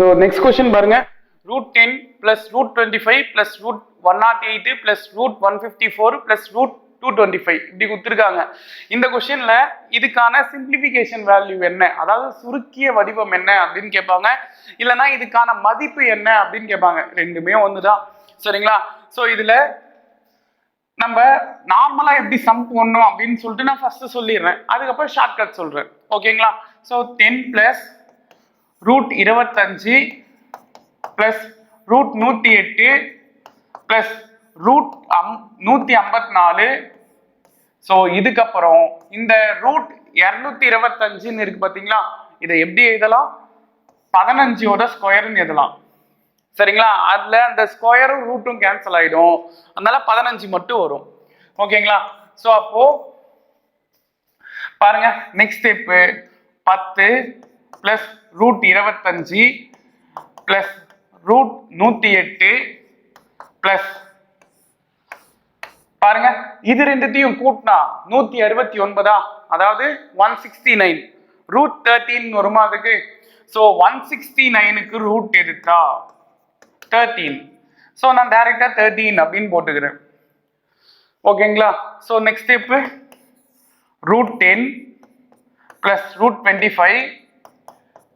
So next question பாருங்க. Root ten plus root twenty five plus root one naught eight plus root one fifty four plus root two twenty five இப்படி கொடுத்துருக்காங்க. இந்த கொஸ்டின்ல இதுக்கான simplification value என்ன? அதாவது சுருக்கிய வடிவம் என்ன அப்படின்னு கேட்பாங்க. இல்லைன்னா இதுக்கான மதிப்பு என்ன அப்படின்னு கேட்பாங்க. ரெண்டுமே ஒன்று தான் சரிங்களா? ஸோ இதுல நம்ம நார்மலா எப்படி சம் போடணும் அப்படின்னு சொல்லிட்டு நான் ஃபர்ஸ்ட் சொல்லிடுறேன். அதுக்கப்புறம் ஷார்ட்கட் சொல்றேன். ஓகேங்களா ஸோ டென் பிளஸ் ரூட் இருபத்தஞ்சு ப்ளஸ் ரூட் நூற்றி எட்டு ப்ளஸ் ரூட் அம் நூற்றி ஐம்பத்தி நாலு ஸோ இதுக்கப்புறம் இந்த ரூட் இரநூத்தி இருபத்தஞ்சுன்னு இருக்கு பார்த்தீங்களா இதை எப்படி எழுதலாம்? பதினஞ்சோட ஸ்கொயர்னு எழுதலாம். சரிங்களா? அதில் அந்த ஸ்கொயரும் ரூட்டும் கேன்சல் ஆகிடும் அதனால பதினஞ்சு மட்டும் வரும். ஓகேங்களா? ஸோ அப்போ பாருங்க நெக்ஸ்ட் ஸ்டெப்பு பத்து ப்ளஸ் ரூட் இருபத்தஞ்சி ப்ளஸ் ரூட் நூத்தி எட்டு ப்ளஸ் பாருங்க இது ரெண்டுத்தையும் கூட்டினா நூத்தி அறுபத்தி ஒன்பதா அதாவது one sixty nine root thirteen வருமா அதுக்கு? ஸோ ஒன் சிக்ஸ்டி நைனுக்கு ரூட் எடுத்தா தேர்ட்டீன் ஸோ நான் டைரக்டா தேர்ட்டீன் அப்படின்னு போட்டுக்கிறேன். ஓகேங்களா so next step root ten plus root twenty five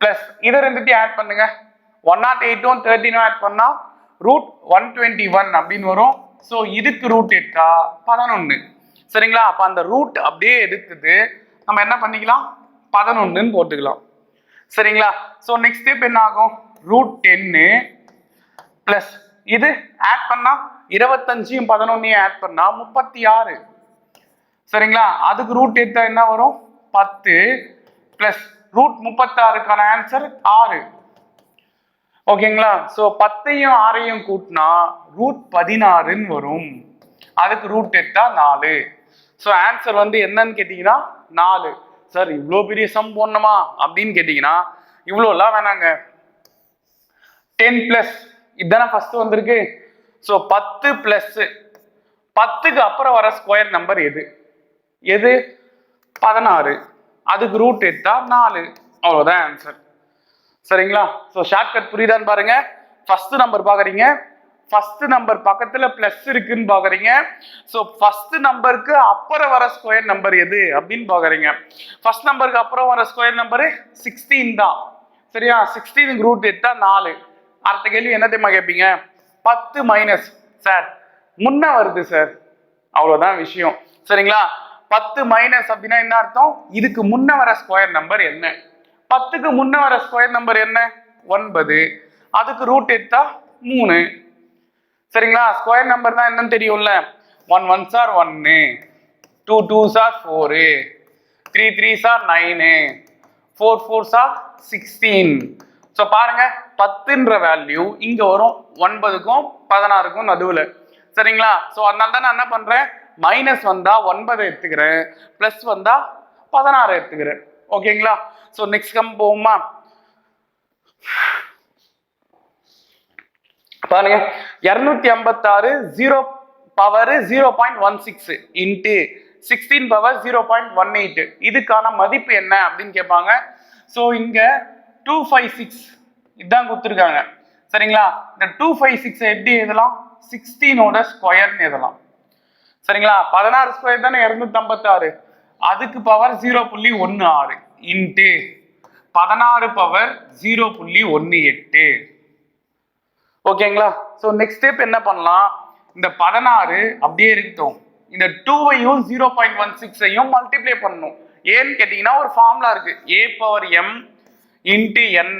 plus இதை ரெண்டுத்தையும் ஆட் பண்ணுங்க. ஒன் நாட் எயிட்டும் தேர்ட்டினும் ஆட் பண்ணா ரூட் ஒன் டுவெண்ட்டி ஒன் அப்படின்னு வரும். ஸோ இதுக்கு ரூட் எட்டா? பதினொன்று சரிங்களா? அப்போ அந்த ரூட் அப்படியே எடுத்துட்டு நம்ம என்ன பண்ணிக்கலாம்? பதினொன்றுன்னு போட்டுக்கலாம். சரிங்களா? ஸோ நெக்ஸ்ட் ஸ்டெப் என்ன ஆகும்? ரூட் டென்னு ப்ளஸ் இது ஆட் பண்ணால் இருபத்தஞ்சையும் பதினொன்னையும் ஆட் பண்ணால் முப்பத்தி ஆறு சரிங்களா? அதுக்கு ரூட் எடுத்தால் என்ன வரும்? பத்து ப்ளஸ் ரூட் முப்பத்தாறுக்கான ஆன்சர் ஆறு. ஓகேங்களா? ஸோ பத்தையும் ஆறையும் கூட்டினா ரூட் பதினாறுன்னு வரும். அதுக்கு ரூட் எடுத்தா நாலு. ஸோ ஆன்சர் வந்து என்னன்னு கேட்டிங்கன்னா நாலு. சார் இவ்வளோ பெரிய சம் போடணுமா? அப்படின்னு கேட்டிங்கன்னா இவ்வளோலாம் வேணாங்க. டென் பிளஸ் இதுதானே ஃபர்ஸ்ட் வந்திருக்கு. ஸோ பத்து பிளஸ் பத்துக்கு அப்புறம் வர ஸ்கொயர் நம்பர் எது? எது? பதினாறு. அதுக்கு ரூட் எடுத்தா நாலு. அவ்வளோதான் ஆன்சர் சரிங்களா? ஸோ ஷார்ட்கட் புரியுதான்னு பாருங்க. ஃபர்ஸ்ட் நம்பர் பார்க்குறீங்க. ஃபர்ஸ்ட் நம்பர் பக்கத்துல பிளஸ் இருக்குன்னு பாக்குறீங்க ஸோ ஃபர்ஸ்ட் நம்பருக்கு அப்புறம் வர ஸ்கொயர் நம்பர் எது அப்படின்னு பாக்குறீங்க ஃபர்ஸ்ட் நம்பருக்கு அப்புறம் வர ஸ்கொயர் நம்பர் சிக்ஸ்டீன் தான். சரியா? சிக்ஸ்டீனுக்கு ரூட் எடுத்தா நாலு. அடுத்த கேள்வி என்ன தெரியுமா கேட்பீங்க பத்து மைனஸ் சார் முன்ன வருது சார் அவ்வளவுதான் விஷயம். சரிங்களா? பத்து மைனஸ் அப்படின்னா என்ன அர்த்தம்? இதுக்கு முன்ன வர ஸ்கொயர் நம்பர் என்ன? பத்துக்கு முன்ன வர ஸ்கொயர் நம்பர் என்ன? ஒன்பது. அதுக்கு ரூட் எடுத்தா மூணு. சரிங்களா? ஸ்கொயர் நம்பர் தான் என்னன்னு தெரியும்ல? ஒன் ஒன் சார் ஒன்னு two two sir four three three sir nine four four sir sixteen so பாருங்க பத்துன்ற வேல்யூ இங்க வரும் ஒன்பதுக்கும் பதினாறுக்கும் நடுவில். சரிங்களா? ஸோ அதனால தான் நான் என்ன பண்றேன்? மைனஸ் வந்தா ஒன்பதை எடுத்துக்கிறேன். ப்ளஸ் வந்தா பதினாறு எடுத்துக்கிறேன். ஓகேங்களா? ஸோ நெக்ஸ்ட் கம் போகுமா? பாருங்க. இருநூத்தி ஐம்பத்தாறு zero power zero point one six into sixteen power zero point one eight இதுக்கான மதிப்பு என்ன அப்படின்னு கேட்பாங்க. ஸோ இங்க டூ ஃபைவ் சிக்ஸ் இதுதான் கொடுத்துருக்காங்க. சரிங்களா? இந்த டூ ஃபைவ் சிக்ஸ் எப்படி எழுதலாம்? சிக்ஸ்டீனோட ஸ்கொயர்னு எழுதலாம். சரிங்களா? பதினாறு ஸ்கொயர் தானே? இரநூத்தி ஐம்பத்தாறு அதுக்கு பவர் ஜீரோ புள்ளி ஒன்று ஆறு. இன்ட்டு பதினாறு பவர் ஜீரோ புள்ளி ஒன்று எட்டு. ஓகேங்களா ஸோ நெக்ஸ்ட் ஸ்டெப் என்ன பண்ணலாம்? இந்த பதினாறு அப்படியே இருக்கட்டும். இந்த டூவையும் ஜீரோ பாயிண்ட் ஒன் சிக்ஸையும் மல்டிப்ளை பண்ணணும். ஏன்னு கேட்டிங்கன்னா ஒரு ஃபார்முலா இருக்கு. A power M into N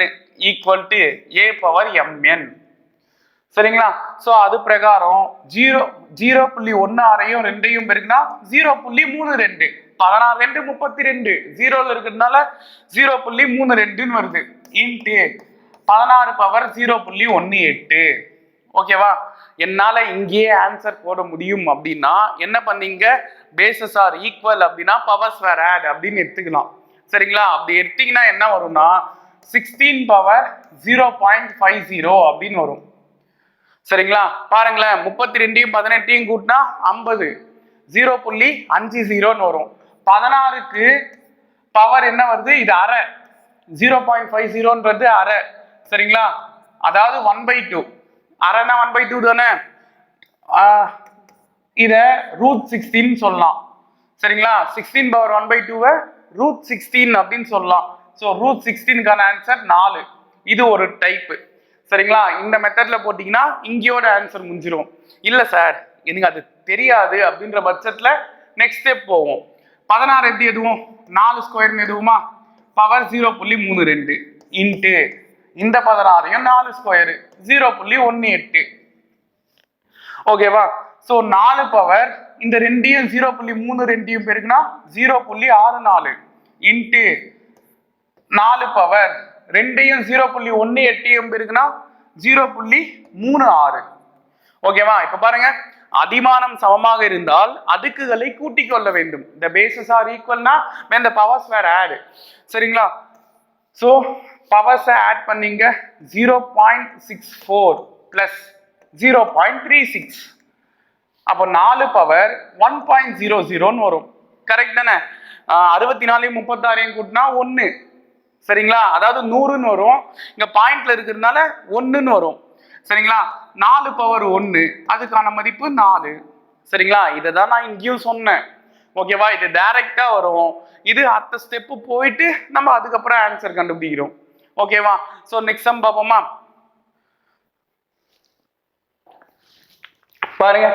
equal to A power M N சரிங்களா? ஸோ அது பிரகாரம் ஜீரோ ஜீரோ புள்ளி ஒன்று ஆறையும் ரெண்டையும் பெருக்கினா ஜீரோ புள்ளி மூணு ரெண்டு. பதினாறு ரெண்டு முப்பத்தி ரெண்டு. ஜீரோல இருக்கிறதுனால ஜீரோ புள்ளி மூணு ரெண்டுன்னு வருது. இன்ட்டு பதினாறு பவர் ஜீரோ புள்ளி ஒன்று எட்டு. ஓகேவா என்னால இங்கேயே ஆன்சர் போட முடியும் அப்படின்னா என்ன பண்ணீங்க? பேசஸ் ஆர் ஈக்குவல் அப்படின்னா பவர்ஸ் வேர் ஆட் அப்படின்னு எடுத்துக்கலாம். சரிங்களா? அப்படி எடுத்தீங்கன்னா என்ன வரும்னா sixteen power zero point five zero அப்படின்னு வரும். சரிங்களா? பாருங்களேன் முப்பத்தி ரெண்டையும் பதினெட்டையும் கூட்டினா ஐம்பது. ஜீரோ புள்ளி அஞ்சு ஜீரோன்னு வரும். பதினாறுக்கு பவர் என்ன வருது? இது அரை. ஜீரோ பாயிண்ட் ஃபைவ் ஜீரோன்றது அரை. சரிங்களா? அதாவது ஒன் பை டூ அரைனா ஒன் பை டூ தானே? இதை ரூட் சிக்ஸ்டீன் சொல்லலாம். சரிங்களா? சிக்ஸ்டீன் பவர் ஒன் பை டூவை ரூட் சிக்ஸ்டீன் அப்படின்னு சொல்லலாம். ஸோ ரூட் சிக்ஸ்டீனுக்கான ஆன்சர் நாலு. இது ஒரு டைப்பு சரிங்களா? இந்த மெத்தட்ல போட்டிங்கன்னா இங்கேயோட ஆன்சர் முடிஞ்சிடும் இல்லை சார் எனக்கு அது தெரியாது அப்படின்ற பட்சத்தில் நெக்ஸ்ட் ஸ்டெப் போவோம். பதினாறு எப்படி எதுவும்? நாலு ஸ்கொயர்னு எதுவுமா? பவர் ஜீரோ புள்ளி மூணு ரெண்டு இன்ட்டு இந்த பதினாறையும் நாலு ஸ்கொயரு ஜீரோ புள்ளி ஒன்று எட்டு. ஓகேவா ஸோ நாலு பவர் இந்த ரெண்டையும் ஜீரோ புள்ளி மூணு ரெண்டையும் பெருக்குனா ஜீரோ புள்ளி ஆறு நாலு இன்ட்டு நாலு பவர் ரெண்டையும் ஜீரோ புள்ளி ஒன்று எட்டையும் பெருக்குனா ஜீரோ புள்ளி மூணு ஆறு. ஓகேவா? இப்ப பாருங்க. அதிமானம் சமமாக இருந்தால் அடுக்குகளை கூட்டிக் கொள்ள வேண்டும். இந்த bases ஆர் ஈக்குவல்னா இந்த பவர்ஸ் powers ஆடு சரிங்களா? ஸோ பவர்ஸை ஆட் பண்ணீங்க. Zero point six four plus zero point three six. அப்போ நாலு பவர் ஒன் பாயிண்ட் ஜீரோ ஜீரோன்னு வரும். கரெக்ட் தானே? அறுபத்தி நாலையும் முப்பத்தாறையும் கூட்டினா ஒன்று சரிங்களா? அதாவது நூறுன்னு வரும். இங்க பாயிண்ட்ல இருக்கிறதுனால ஒன்றுன்னு வரும். சரிங்களா? நாலு பவர் ஒன்று அதுக்கான மதிப்பு நாலு. சரிங்களா? இதை தான் நான் இங்கேயும் சொன்னேன். ஓகேவா இது டைரக்டா வரும். இது அடுத்த ஸ்டெப்பு போயிட்டு நம்ம அதுக்கப்புறம் ஆன்சர் கண்டுபிடிக்கிறோம். ஓகேவா ஸோ நெக்ஸ்ட் சம் பார்ப்போமா? பாருங்க.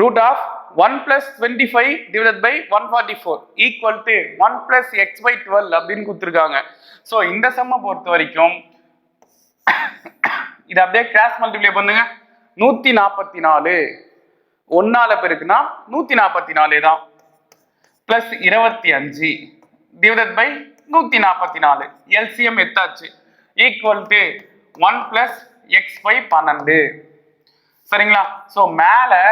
Root of one plus twenty five divide by one forty four equal to one plus X by twelve அப்படின்னு கொடுத்துருக்காங்க. ஸோ இந்த செம்மை பொறுத்த வரைக்கும் இது அப்படியே கிராஸ் மல்டிப்ளை பண்ணுங்க. நூற்றி நாற்பத்தி நாலு. ஒன்னால பெருக்குன்னா நூத்தி நாற்பத்தி நாலு தான். பிளஸ் இருபத்தி அஞ்சு டிவைட் பை நூத்தி நாற்பத்தி நாலு. LCM எத்தாச்சு? Equal to one plus X by பன்னெண்டு. சரிங்களா? ஸோ மேலே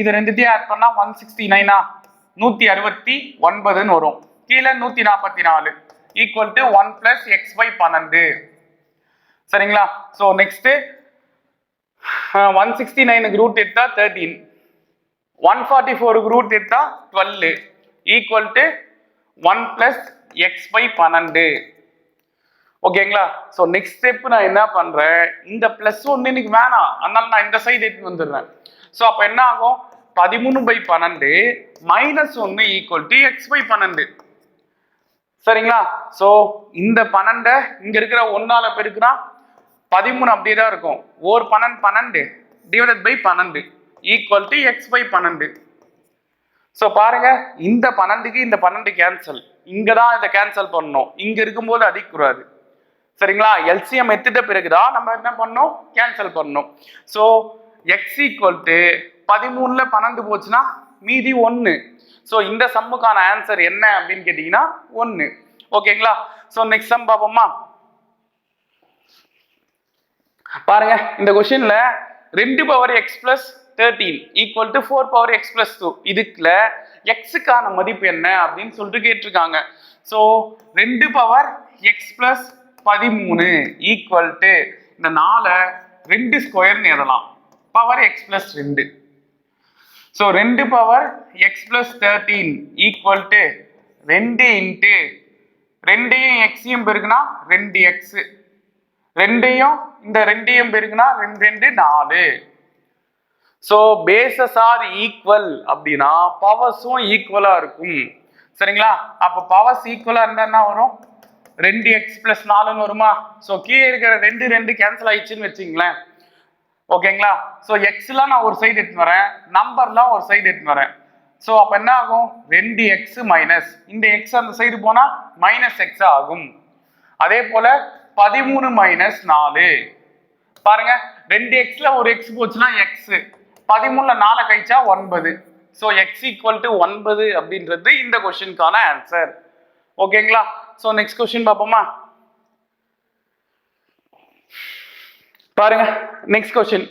இது ரெண்டுத்தையும் ஆட் பண்ணா ஒன் சிக்ஸ்டி நைனா நூத்தி அறுபத்தி ஒன்பதுன்னு வரும். கீழே நூத்தி நாற்பத்தி நாலு. Equal to one plus X by பன்னெண்டு. சரிங்களா? ஸோ நெக்ஸ்ட் ஒன் சிக்ஸ்டி நைனுக்கு ரூட் எடுத்தா தேர்ட்டீன் ஒன் ஃபார்ட்டி ஃபோருக்கு ரூட் எடுத்தா twelve equal to one plus X by பன்னெண்டு. ஓகேங்களா? ஸோ நெக்ஸ்ட் ஸ்டெப் நான் என்ன பண்றேன்? இந்த பிளஸ் ஒன்று எனக்கு வேணாம். அதனால நான் இந்த சைடு எடுத்து வந்துடுறேன். ஸோ அப்போ என்ன ஆகும் பதிமூணு பை பன்னெண்டு மைனஸ் ஒன்று ஈக்குவல் டு எக்ஸ் பை பன்னெண்டு. சரிங்களா? ஸோ இந்த பன்னெண்டை இங்கே இருக்கிற ஒன்றால் பெருக்குனா பதிமூணு அப்படியே தான் இருக்கும். ஓர் பன்னெண்டு பன்னெண்டு டிவைடட் பை பன்னெண்டு ஈக்குவல் டு எக்ஸ் பை பன்னெண்டு. ஸோ பாருங்க இந்த பன்னெண்டுக்கு இந்த பன்னெண்டு கேன்சல் இங்கே தான் இதை கேன்சல் பண்ணணும் இங்கே இருக்கும்போது அடிக்கூடாது. சரிங்களா? எல்சிஎம் எடுத்துட்ட பிறகுதான் நம்ம என்ன பண்ணோம்? கேன்சல் பண்ணணும் ஸோ எக்ஸ் ஈக்குவல் டு பதிமூணுல பன்னெண்டு போச்சுன்னா மீதி ஒன்று ஸோ இந்த சம்முக்கான ஆன்சர் என்ன அப்படின்னு கேட்டிங்கன்னா ஒன்று ஓகேங்களா ஸோ நெக்ஸ்ட் சம் பார்ப்போமா? பாருங்க இந்த கொஸ்டின்ல ரெண்டு power X plus thirteen equal to four power X plus two இதுக்குல எக்ஸுக்கான மதிப்பு என்ன அப்படின்னு சொல்லிட்டு கேட்டிருக்காங்க. ஸோ ரெண்டு பவர் எக்ஸ் பிளஸ் பதிமூணு ஈக்குவல் டு இந்த நாலு ரெண்டு ஸ்கொயர்னு எழுதலாம். பவர் எக்ஸ் பிளஸ் ரெண்டு. ஸோ ரெண்டு power X plus thirteen equal to ரெண்டு இன்ட்டு ரெண்டையும் எக்ஸையும் பெருக்குனா ரெண்டு எக்ஸ் ரெண்டையும் இந்த ரெண்டையும் பெருக்குனா ரெண்டு ரெண்டு நாலு. ஸோ பேசஸ் ஆர் ஈக்குவல் அப்படின்னா பவர்ஸும் ஈக்குவலாக இருக்கும். சரிங்களா? அப்போ பவர்ஸ் ஈக்குவலாக இருந்தால் என்ன வரும்? ரெண்டு எக்ஸ் பிளஸ் நாலுன்னு வருமா? ஸோ கீழே இருக்கிற ரெண்டு ரெண்டு கேன்சல் ஆயிடுச்சுன்னு வச்சுங்களேன். ஓகேங்களா? ஸோ எக்ஸ்லாம் நான் ஒரு சைடு எடுத்து வரேன். நம்பர்லாம் ஒரு சைடு எடுத்து வரேன். ஸோ அப்போ என்ன ஆகும்? ரெண்டு எக்ஸ் மைனஸ் இந்த எக்ஸ் அந்த சைடு போனால் மைனஸ் எக்ஸ் ஆகும். அதே போல பதிமூணு மைனஸ் நாலு. பாருங்க ரெண்டு எக்ஸ்ல ஒரு எக்ஸ் போச்சுன்னா எக்ஸ் பதிமூணுல நாலு கழிச்சா ஒன்பது. ஸோ எக்ஸ் ஈக்குவல் டு ஒன்பது அப்படின்றது இந்த கொஸ்டினுக்கான ஆன்சர் ஓகேங்களா? ஸோ நெக்ஸ்ட் கொஸ்டின் பார்ப்போமா? பாருங்க நெக்ஸ்ட் கொஸ்டின்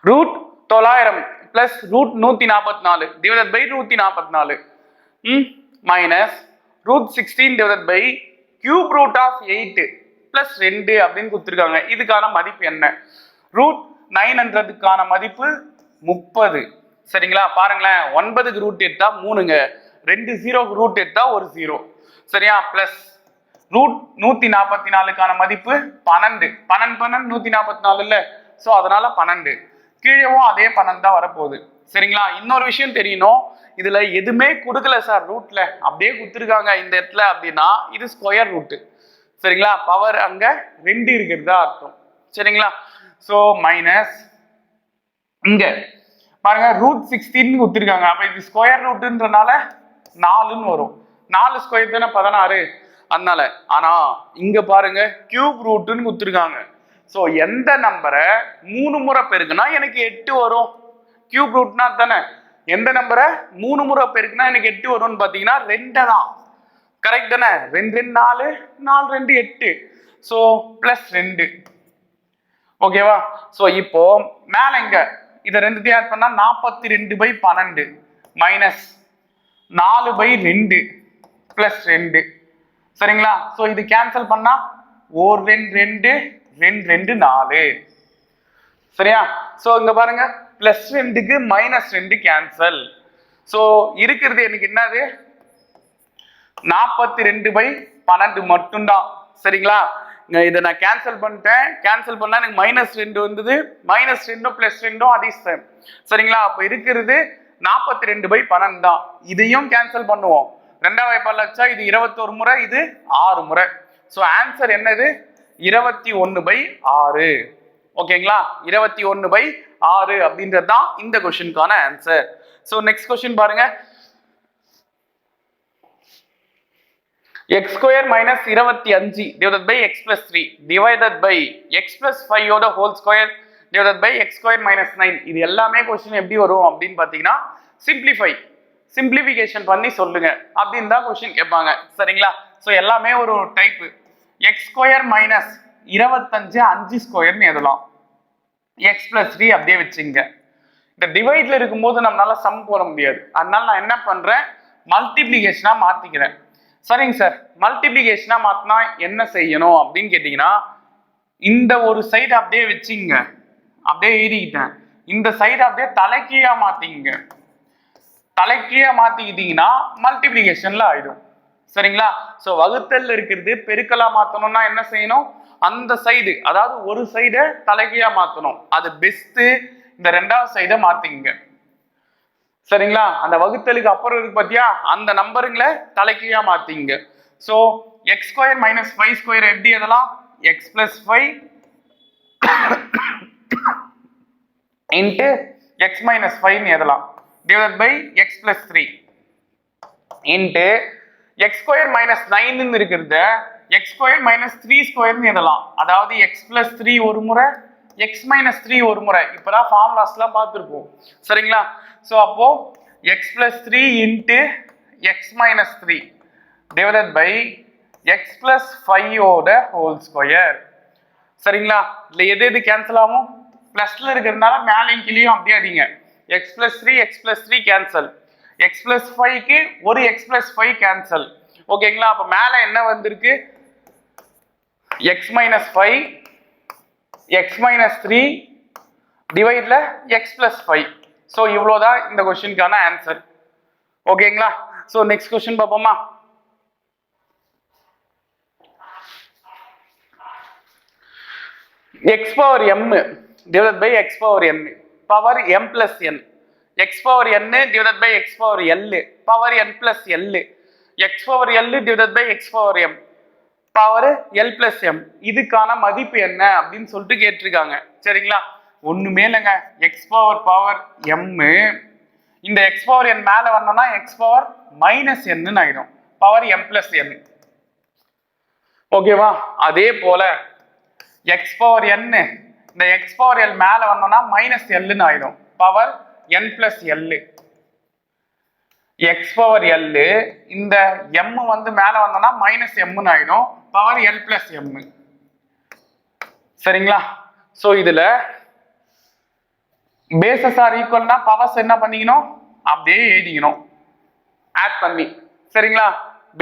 ரூட் தொள்ளாயிரம் பிளஸ் ரூட் நூத்தி நாற்பத்தி நாலு டிவைட் பை நூத்தி நாற்பத்தி நாலு minus root sixteen divide by cube root of eight plus ரெண்டு அப்படின்னு கொடுத்துருக்காங்க. இதுக்கான மதிப்பு என்ன? ரூட் நைன் ஹண்ட்ரதுக்கான மதிப்பு முப்பது. சரிங்களா? பாருங்களேன் ஒன்பதுக்கு ரூட் எடுத்தா மூணுங்க. ரெண்டு ஜீரோக்கு ரூட் எடுத்தா ஒரு ஜீரோ சரியா? பிளஸ் ரூட் நூத்தி நாற்பத்தி நாலுக்கான மதிப்பு பன்னெண்டு. பன்னெண்டு பன்னெண்டு நூத்தி நாற்பத்தி நாலு இல்ல. ஸோ அதனால பன்னெண்டு. கீழேவும் அதே பன்னெண்டு தான் வரப்போகுது. சரிங்களா? இன்னொரு விஷயம் தெரியணும். இதுல எதுவுமே கொடுக்கல சார் ரூட்ல அப்படியே கொடுத்துருக்காங்க இந்த இடத்துல அப்படின்னா இது ஸ்கொயர் ரூட்டு சரிங்களா? பவர் அங்க ரெண்டு இருக்கிறதா அர்த்தம். சரிங்களா? ஸோ மைனஸ் இங்க. பாருங்க ரூட் சிக்ஸ்டீன் கொடுத்துருக்காங்க. அப்ப இது ஸ்கொயர் ரூட்டுன்றனால நாலுன்னு வரும். நாலு ஸ்கொயர் தானே? பதினாறு. அதனால ஆனா இங்க பாருங்க கியூப் ரூட்டுன்னு கொடுத்துருக்காங்க. ஸோ எந்த நம்பரை மூணு முறை பெருக்குனா எனக்கு எட்டு வரும். கியூப் ரூட்னா தானே எந்த நம்பரை மூணு முறை பெருக்குனா எனக்கு எட்டு வரும்னு பார்த்தீங்கன்னா ரெண்டு தான். கரெக்ட் தானே? ரெண்டு ரெண்டு நாலு நாலு ரெண்டு எட்டு. ஸோ ப்ளஸ் ரெண்டு. ஓகேவா ஸோ இப்போ மேலே இங்க இதை ரெண்டுத்தையும் ஆட் பண்ணால் நாற்பத்தி ரெண்டு பை பன்னெண்டு. மைனஸ் நாலு பை ரெண்டு. பிளஸ் ரெண்டு. சரிங்களா? ஸோ இது கேன்சல் பண்ணா ஓர் ரெண்டு ரெண்டு ரெண்டு ரெண்டு நாலு. சரியா? ஸோ இங்க பாருங்க. பிளஸ் ரெண்டுக்கு மைனஸ் ரெண்டு கேன்சல் ஸோ இருக்கிறது எனக்கு என்னது? நாற்பத்தி ரெண்டு பை பன்னெண்டு மட்டும்தான். சரிங்களா? இதை நான் கேன்சல் பண்ணிட்டேன். கேன்சல் பண்ணா எனக்கு மைனஸ் ரெண்டு வந்தது. மைனஸ் ரெண்டும் பிளஸ் ரெண்டும் அதே சேம் சரிங்களா? அப்போ இருக்கிறது நாற்பத்தி ரெண்டு பை பன்னெண்டு தான் இதையும் கேன்சல் பண்ணுவோம். ரெண்டாவது வாய்ப்பால் வச்சா இது இருபத்தோரு முறை இது ஆறு முறை. ஸோ ஆன்சர் என்னது? இருபத்தி ஒன்று பை ஆறு. ஓகேங்களா? இருபத்தி ஒன்று பை ஆறு அப்படின்றது தான் இந்த கொஷினுக்கான ஆன்சர் ஸோ நெக்ஸ்ட் கொஷின் பாருங்க. எக்ஸ் ஸ்கொயர் மைனஸ் இருபத்தி அஞ்சு divide by X plus three divided by X plus ஃபைவோட whole square divided by X square minus nine இது எல்லாமே கொஸ்டின் எப்படி வரும் அப்படின்னு பார்த்தீங்கன்னா சிம்பிளிஃபை சிம்பிளிஃபிகேஷன் பண்ணி சொல்லுங்க. அப்படின்னு தான் கொஸ்டின் கேட்பாங்க. சரிங்களா? ஸோ எல்லாமே ஒரு டைப்பு எக்ஸ் ஸ்கொயர் மைனஸ் இருபத்தஞ்சு அஞ்சு ஸ்கொயர்னு எழுதலாம். எக்ஸ் பிளஸ் த்ரீ அப்படியே வச்சுங்க. இந்த டிவைட்ல இருக்கும்போது நம்மளால சம் போட முடியாது. அதனால நான் என்ன பண்றேன்? மல்டிப்ளிகேஷனா மாத்திக்கிறேன். சரிங்க சார் மல்டிப்ளிகேஷனா மாத்தினா என்ன செய்யணும் அப்படின்னு கேட்டீங்கன்னா இந்த ஒரு சைடு அப்படியே வச்சுங்க. அப்படியே எழுதிக்கிட்டேன். இந்த சைடு அப்படியே தலைக்கீழா மாத்திங்க. தலைக்கீழே மாத்திக்கிட்டீங்கன்னா மல்டிப்ளிகேஷன்ல ஆயிடும். சரிங்களா? சோ வகுத்தல் இருக்கிறது பெருக்கலா மாத்தணும்னா என்ன செய்யணும்? அந்த சைடு அதாவது ஒரு சைடை தலைகீழா மாத்தணும். அது பெஸ்ட் இந்த ரெண்டாவது சைடை மாத்திங்க சரிங்களா? அந்த வகுத்தலுக்கு அப்புறம் இருக்கு பாத்தியா? அந்த நம்பருங்களை தலைக்கீழா மாத்திங்க so X square minus five square எப்படி எதெல்லாம் X plus five into X minus ஃபைவ்னு எதெல்லாம் divide by X plus three into X square minus நைன்னு இருக்கிறத எக்ஸ் ஸ்கொயர் மைனஸ் த்ரீ ஸ்கொயர்னு எழுதலாம். அதாவது எக்ஸ் பிளஸ் த்ரீ ஒரு முறை எக்ஸ் மைனஸ் த்ரீ ஒரு முறை. இப்போதான் ஃபார்முலாஸ்லாம் பார்த்துருப்போம். சரிங்களா? ஸோ அப்போ X plus three into X minus three divided by X plus ஃபைவோட whole square சரிங்களா? இல்லை எது எது கேன்சல் ஆகும்? ப்ளஸ்ல இருக்கிறதுனால மேலேயும் கீழேயும் அப்படியே அதிங்க X plus three X plus three cancel X plus ஃபைவ்க்கு ஒரு எக்ஸ் பிளஸ் ஃபைவ் கேன்சல் ஓகேங்களா அப்போ மேலே என்ன வந்திருக்கு? X minus five X minus three டிவைட்ல X plus five so இவ்வளோ தான் இந்த கொஸ்டினுக்கான ஆன்சர் ஓகேங்களா ஸோ நெக்ஸ்ட் கொஸ்டின் பார்ப்போமா? X power M divide by X power N power M plus N X power N divide by X power L power N plus L X power L divide by X power M power L plus M இதுக்கான மதிப்பு என்ன அப்படின்னு சொல்லிட்டு கேட்டிருக்காங்க. சரிங்களா? ஒன்றுமே இல்லைங்க. X power power M இந்த எக்ஸ் பவர் என் மேலே வரணும்னா எக்ஸ் பவர் மைனஸ் என்னு ஆயிடும். பவர் எம் பிளஸ் என் ஓகேவா அதே போல எக்ஸ் பவர் என்னு இந்த எக்ஸ் பவர் எல் மேல வரணும்னா மைனஸ் எல்லுன்னு ஆயிடும். Power n plus l x power l இந்த எம் வந்து மேல வந்தோம்னா மைனஸ் எம்னு ஆயிடும். பவர் எல் பிளஸ் எம் சரிங்களா? சோ இதுல பேசஸ் ஆர் ஈக்குவல்னா பவர்ஸ் என்ன பண்ணிக்கணும்? அப்படியே எழுதிக்கணும். ஆட் பண்ணி. சரிங்களா?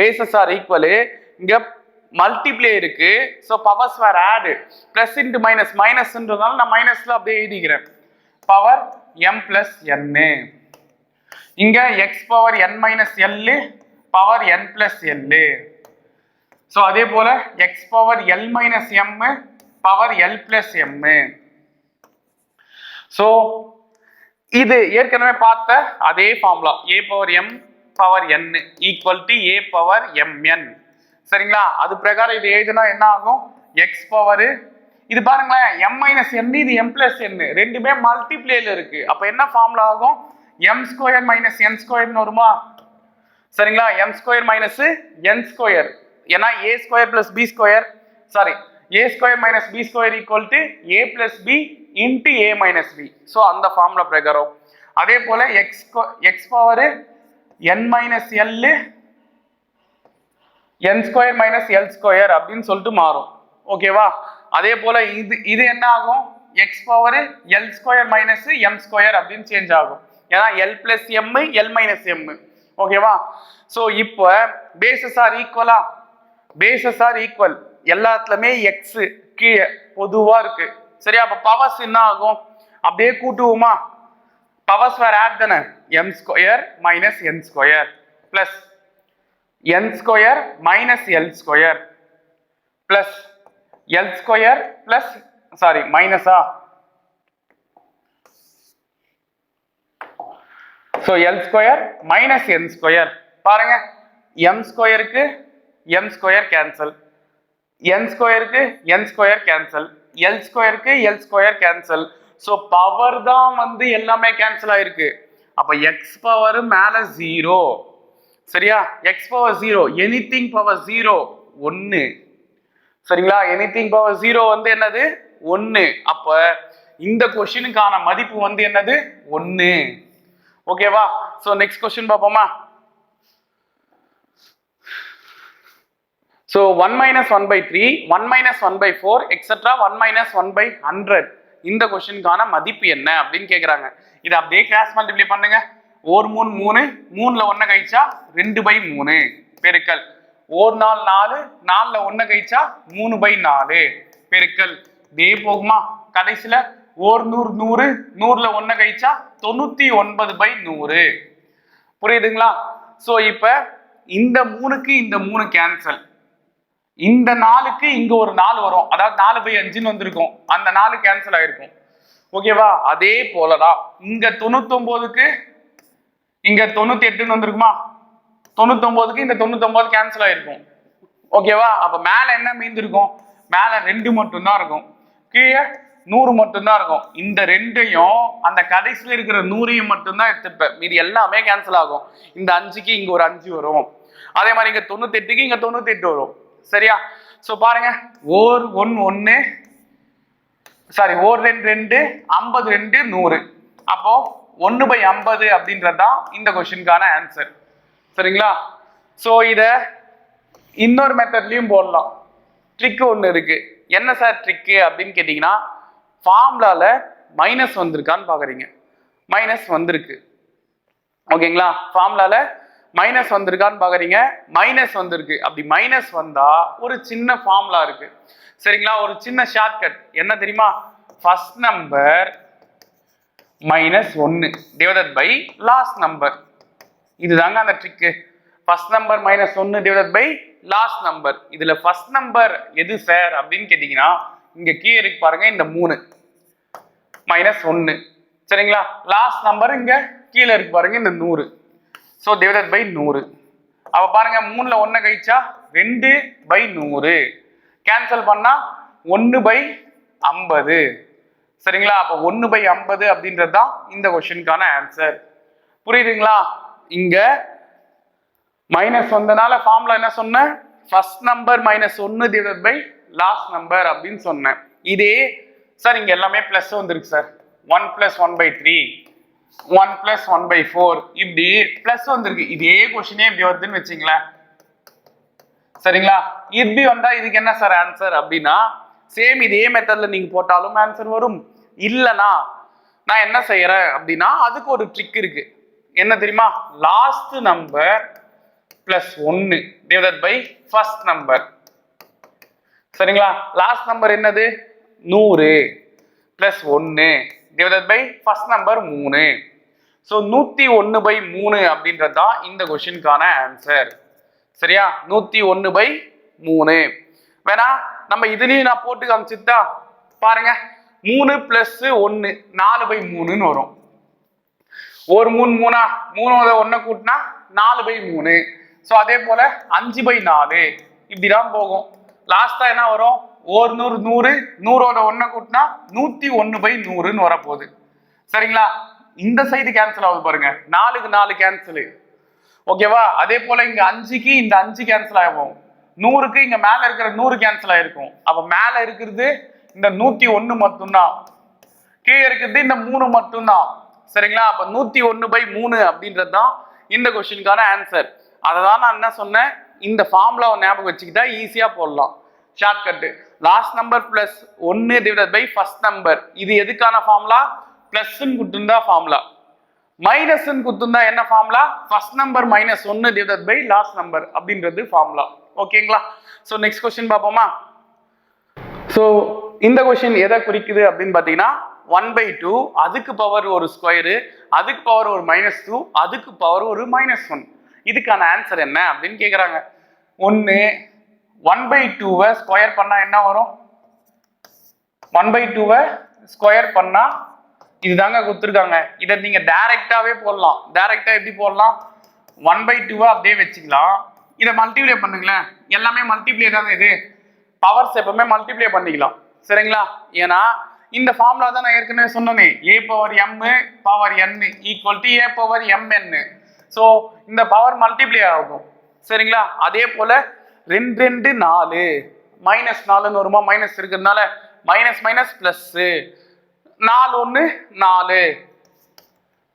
பேசஸ் ஆர் ஈக்குவலு இங்க மல்டிப்ளே இருக்கு. So powers were add plus into minus மைனஸ்ன்றதுனால நான் மைனஸ்ல அப்படியே எழுதிக்கிறேன். பவர் எம் பிளஸ் என்னு இங்க X power N minus L power N plus L so அதே போல X power L minus M power L plus M so இது ஏற்கனவே பார்த்த அதே formula A power M power N equal to A power M N சரிங்களா? அது பிரகாரம் இது எழுதுனா என்ன ஆகும் எக்ஸ் பவர் இது பாருங்களேன் எம் மைனஸ் என் இது எம் பிளஸ் என் ரெண்டுமே மல்டிப்ளேல இருக்கு. அப்ப என்ன ஃபார்ம்ல ஆகும்? எம் ஸ்கொயர் மைனஸ் என் ஸ்கொயர்னு வருமா? சரிங்களா? M square minus N square ஏன்னா A square plus B square sorry A square minus B square equal to A plus B into A minus B so அந்த ஃபார்முலா பிரகாரம். அதே போல X X power N minus L N square minus L square அப்படின்னு சொல்லிட்டு மாறும். ஓகேவா அதே போல இது இது என்ன ஆகும்? X power L square minus M square அப்படின்னு சேஞ்ச் ஆகும். ஏன்னா L plus M L minus M ஓகேவா ஸோ இப்போ பேசஸ் ஆர் ஈக்குவலா பேசஸ் ஆர் ஈக்குவல் எல்லாத்துலமே எக்ஸ் கீழே பொதுவா இருக்கு. சரியா? அப்போ பவர்ஸ் என்ன ஆகும்? அப்படியே கூட்டுவோமா? பவர்ஸ் வேர் ஆட் தானே? M square minus N square plus N square minus L square plus L square plus sorry மைனஸா so L square minus N square பாருங்க எம் ஸ்கொயருக்கு எம் ஸ்கொயர் கேன்சல் என் ஸ்கொயருக்கு என் ஸ்கொயர் கேன்சல் எல் ஸ்கொயருக்கு L square cancel so power தான் வந்து எல்லாமே cancel ஆயிருக்கு. அப்போ X power மேலே ஜீரோ சரியா? X power zero anything power zero ஒன்னு சரிங்களா? எனிதிங் பவர் ஜீரோ வந்து என்னது? ஒன்னு அப்ப இந்த கொஸ்டினுக்கான மதிப்பு வந்து என்னது? ஒன்னு ஓகேவா சோ நெக்ஸ்ட் கொஸ்டின் பார்ப்போமா? So one minus one by three one minus one by four extra one minus one by hundred இந்த கொஸ்டினுக்கான மதிப்பு என்ன? அப்படின்னு கேட்குறாங்க இதை அப்படியே கிராஸ் மல்டிப்ளை பண்ணுங்க. ஒரு மூணு மூணு மூணுல ஒன்றை கழிச்சா ரெண்டு பை மூணு பெருக்கல். ஒரு நாள் நாலு நாலுல ஒன்றை கழிச்சா மூணு பை நாலு. பெருக்கல். இதே போகுமா? கடைசியில ஒரு நூறு நூறு நூறுல ஒன்றை கழிச்சா தொண்ணூத்தி ஒன்பது பை நூறு. புரியுதுங்களா? சோ இப்ப இந்த மூணுக்கு இந்த மூணு கேன்சல் இந்த நாலுக்கு இங்க ஒரு நாலு வரும். அதாவது நாலு பை அஞ்சுன்னு வந்திருக்கும். அந்த நாலு கேன்சல் ஆயிருக்கும். ஓகேவா அதே போலதான். இங்க தொண்ணூத்தொன்பதுக்கு இங்க தொண்ணூத்தி எட்டுன்னு வந்திருக்குமா? தொண்ணூத்தொன்பதுக்கு இந்த தொண்ணூத்தொன்பது கேன்சல் ஆயிருக்கும். ஓகேவா அப்ப மேல என்ன மீந்திருக்கும்? மேல ரெண்டு மட்டும்தான் இருக்கும். கீழே நூறு மட்டும்தான் இருக்கும். இந்த ரெண்டையும் அந்த கடைசியில் இருக்கிற நூறையும் மட்டும்தான் எடுத்துப்பேன். மீதி எல்லாமே கேன்சல் ஆகும். இந்த அஞ்சுக்கு இங்க ஒரு அஞ்சு வரும். அதே மாதிரி இங்க தொண்ணூத்தி எட்டுக்கு இங்க தொண்ணூத்தி எட்டு வரும். சரியா? சோ பாருங்க. ஓர் ஒன் ஒன்னு சாரி ஓர் ரெண்டு ரெண்டு ஐம்பது ரெண்டு நூறு. அப்போ ஒன்று பை ஐம்பது அப்படின்றது தான் இந்த கொஷினுக்கான ஆன்சர் சரிங்களா? ஸோ இதை இன்னொரு மெத்தட்லையும் போடலாம். ட்ரிக்கு ஒன்று இருக்கு. என்ன சார் ட்ரிக்கு அப்படின்னு கேட்டிங்கன்னா ஃபார்முலால மைனஸ் வந்திருக்கான்னு பார்க்குறீங்க மைனஸ் வந்திருக்கு. ஓகேங்களா? ஃபார்முலால மைனஸ் வந்திருக்கான்னு பார்க்குறீங்க மைனஸ் வந்திருக்கு. அப்படி மைனஸ் வந்தால் ஒரு சின்ன ஃபார்முலா இருக்குது சரிங்களா? ஒரு சின்ன ஷார்ட்கட் என்ன தெரியுமா? ஃபர்ஸ்ட் நம்பர் மைனஸ் ஒன்று டிவைடட் பை லாஸ்ட் நம்பர் இதுதாங்க அந்த ட்ரிக்கு ஃபர்ஸ்ட் நம்பர் மைனஸ் ஒன்று டிவைடட் பை லாஸ்ட் நம்பர் இதில் ஃபர்ஸ்ட் நம்பர் எது சார் அப்படின்னு கேட்டிங்கன்னா இங்கே கீழே இருக்கு பாருங்க இந்த மூணு. மைனஸ் ஒன்று சரிங்களா? லாஸ்ட் நம்பர் இங்கே கீழே இருக்கு பாருங்க இந்த நூறு. ஸோ டிவைடட் பை நூறு. அப்போ பாருங்க மூணில் ஒன்றை கழிச்சா ரெண்டு பை நூறு. கேன்சல் பண்ணால் ஒன்று பை ஐம்பது. சரிங்களா? அப்போ ஒன்று பை ஐம்பது அப்படின்றது தான் இந்த கொஷனுக்கான ஆன்சர் புரியுதுங்களா? இங்க மைனஸ் வந்தனால ஃபார்முலா என்ன சொன்னேன்? ஃபர்ஸ்ட் நம்பர் மைனஸ் ஒன்று டிவைட் பை லாஸ்ட் நம்பர் அப்படின்னு சொன்னேன். இதே சார் இங்க எல்லாமே பிளஸ் வந்துருக்கு sir one plus one by three one plus one by four இப்படி பிளஸ் வந்திருக்கு. இதே கொஸ்டினே இப்படி வருதுன்னு வச்சுங்களேன். சரிங்களா? இப்படி வந்தா இதுக்கு என்ன சார் ஆன்சர் அப்படின்னா சேம் இதே மெத்தட்ல நீங்க போட்டாலும் ஆன்சர் வரும். இல்லைனா நான் என்ன செய்யறேன் அப்படின்னா அதுக்கு ஒரு ட்ரிக் இருக்கு. என்ன தெரியுமா? லாஸ்ட் நம்பர் பிளஸ் ஒன்னு டிவைட் பை ஃபர்ஸ்ட் நம்பர் சரிங்களா? லாஸ்ட் நம்பர் என்னது? நூறு. பிளஸ் ஒன்னு டிவைட் பை ஃபர்ஸ்ட் நம்பர் மூணு. ஸோ நூத்தி ஒன்னு பை மூணு அப்படின்றது தான் இந்த கொஸ்டினுக்கான ஆன்சர் சரியா? நூத்தி ஒன்னு பை மூணு. வேணா நம்ம இதுலயும் நான் போட்டு காமிச்சுட்டா பாருங்க. மூணு பிளஸ் ஒன்னு நாலு பை மூணுன்னு வரும். ஒரு மூணு மூணா? மூணு ஒன்றை கூட்டினா நாலு பை மூணு. ஸோ அதே போல அஞ்சு பை நாலு. இப்படிதான் போகும். லாஸ்டா என்ன வரும்? ஒரு நூறு நூறு நூறோட ஒன்றை கூட்டினா நூத்தி ஒன்று பை நூறுன்னு வரப்போகுது. சரிங்களா? இந்த சைடு கேன்சல் ஆகுது பாருங்க. நாலுக்கு நாலு கேன்சலு ஓகேவா? அதே போல இங்க அஞ்சுக்கு இந்த அஞ்சு கேன்சல் ஆகும். நூறுக்கு இங்க மேல இருக்கிற நூறு கேன்சல் ஆயிருக்கும். அப்ப மேல இருக்கிறது இந்த நூத்தி ஒண்ணு மட்டும்தான். கீழே இருக்கிறது இந்த மூணு மட்டும்தான். சரிங்களா? அப்ப நூத்தி ஒண்ணு பை மூணு அப்படின்றது தான் இந்த கொஸ்டினுக்கான ஆன்சர் அதை தான் நான் என்ன சொன்னேன்? இந்த ஃபார்முலாவை ஞாபகம் வச்சுக்கிட்டா ஈஸியா போடலாம். ஷார்ட்கட்டு லாஸ்ட் நம்பர் பிளஸ் ஒன்னு டிவைட் பை ஃபர்ஸ்ட் நம்பர் இது எதுக்கான ஃபார்முலா பிளஸ்ன்னு கொடுத்துருந்தா ஃபார்முலா மைனஸ்ன்னு கொடுத்துருந்தா என்ன ஃபார்முலா ஃபர்ஸ்ட் நம்பர் மைனஸ் ஒன்னு டிவைட் பை லாஸ்ட் நம்பர் அப்படின்றது ஃபார்முலா ஓகேங்களா? ஸோ நெக்ஸ்ட் கொஸ்டின் பார்ப்போமா? ஸோ இந்த கொஸ்டின் எதை குறிக்குது அப்படின்னு பார்த்தீங்கன்னா ஒன் பை டூ அதுக்கு பவர் ஒரு ஸ்கொயரு அதுக்கு பவர் ஒரு மைனஸ் டூ அதுக்கு பவர் ஒரு மைனஸ் ஒன் இதுக்கான ஆன்சர் என்ன அப்படின்னு கேட்குறாங்க ஒன்று ஒன் பை டூவை ஸ்கொயர் பண்ணால் என்ன வரும்? ஒன் பை டூவை ஸ்கொயர் பண்ணால் இதுதாங்க கொடுத்துருக்காங்க. இதை நீங்கள் டைரெக்டாகவே போடலாம். டைரெக்டாக எப்படி போடலாம்? ஒன் பை டூவை அப்படியே வச்சுக்கலாம். இதை மல்டிப்ளை பண்ணுங்களேன். எல்லாமே மல்டிப்ளை தானே இது. பவர்ஸ் எப்பவுமே மல்டிப்ளை பண்ணிக்கலாம். சரிங்களா? ஏன்னா இந்த ஃபார்முலா தான் நான் ஏற்கனவே சொன்னேனே. A power M power N equal to A power M N so இந்த பவர் மல்டிப்ளை ஆகும். சரிங்களா? அதே போல ரெண்டு ரெண்டு நாலு. மைனஸ் நாலுன்னு வருமா? மைனஸ் இருக்கிறதுனால மைனஸ் மைனஸ் பிளஸ் நாலு ஒன்று நாலு.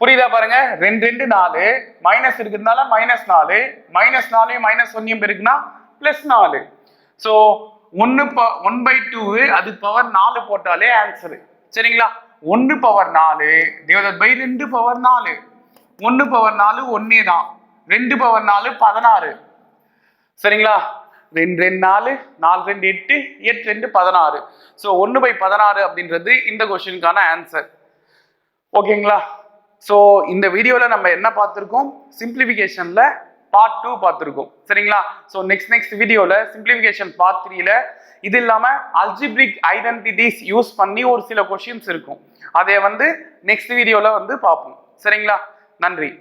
புரியுதா பாருங்க? ரெண்டு ரெண்டு நாலு. மைனஸ் இருக்கிறதுனால மைனஸ் நாலு. மைனஸ் நாலையும் மைனஸ் ஒன்னையும் இருக்குன்னா பிளஸ் நாலு. ஸோ ஒன்று ப ஒன் பை டூ அது பவர் நாலு போட்டாலே ஆன்சரு சரிங்களா? ஒன்று பவர் நாலு டிவைட் பை ரெண்டு பவர் நாலு. ஒன்று பவர் நாலு ஒன்னே தான். ரெண்டு பவர் நாலு பதினாறு. சரிங்களா? ரெண்டு ரெண்டு நாலு நாலு ரெண்டு எட்டு எட்டு ரெண்டு பதினாறு. ஸோ ஒன்று பை பதினாறு அப்படின்றது இந்த கொஸ்டினுக்கான ஆன்சர் ஓகேங்களா ஸோ இந்த வீடியோவில் நம்ம என்ன பார்த்துருக்கோம்? சிம்பிளிஃபிகேஷனில் பார்ட் டூ பார்த்துருக்கோம். சரிங்களா? ஸோ நெக்ஸ்ட் நெக்ஸ்ட் வீடியோவில் சிம்பிளிஃபிகேஷன் பார்ட் த்ரீல இது இல்லாமல் அல்ஜிப்ரிக் ஐடென்டிட்டிஸ் யூஸ் பண்ணி ஒரு சில கொஷின்ஸ் இருக்கும். அதை வந்து நெக்ஸ்ட் வீடியோவில் வந்து பார்ப்போம். சரிங்களா? நன்றி.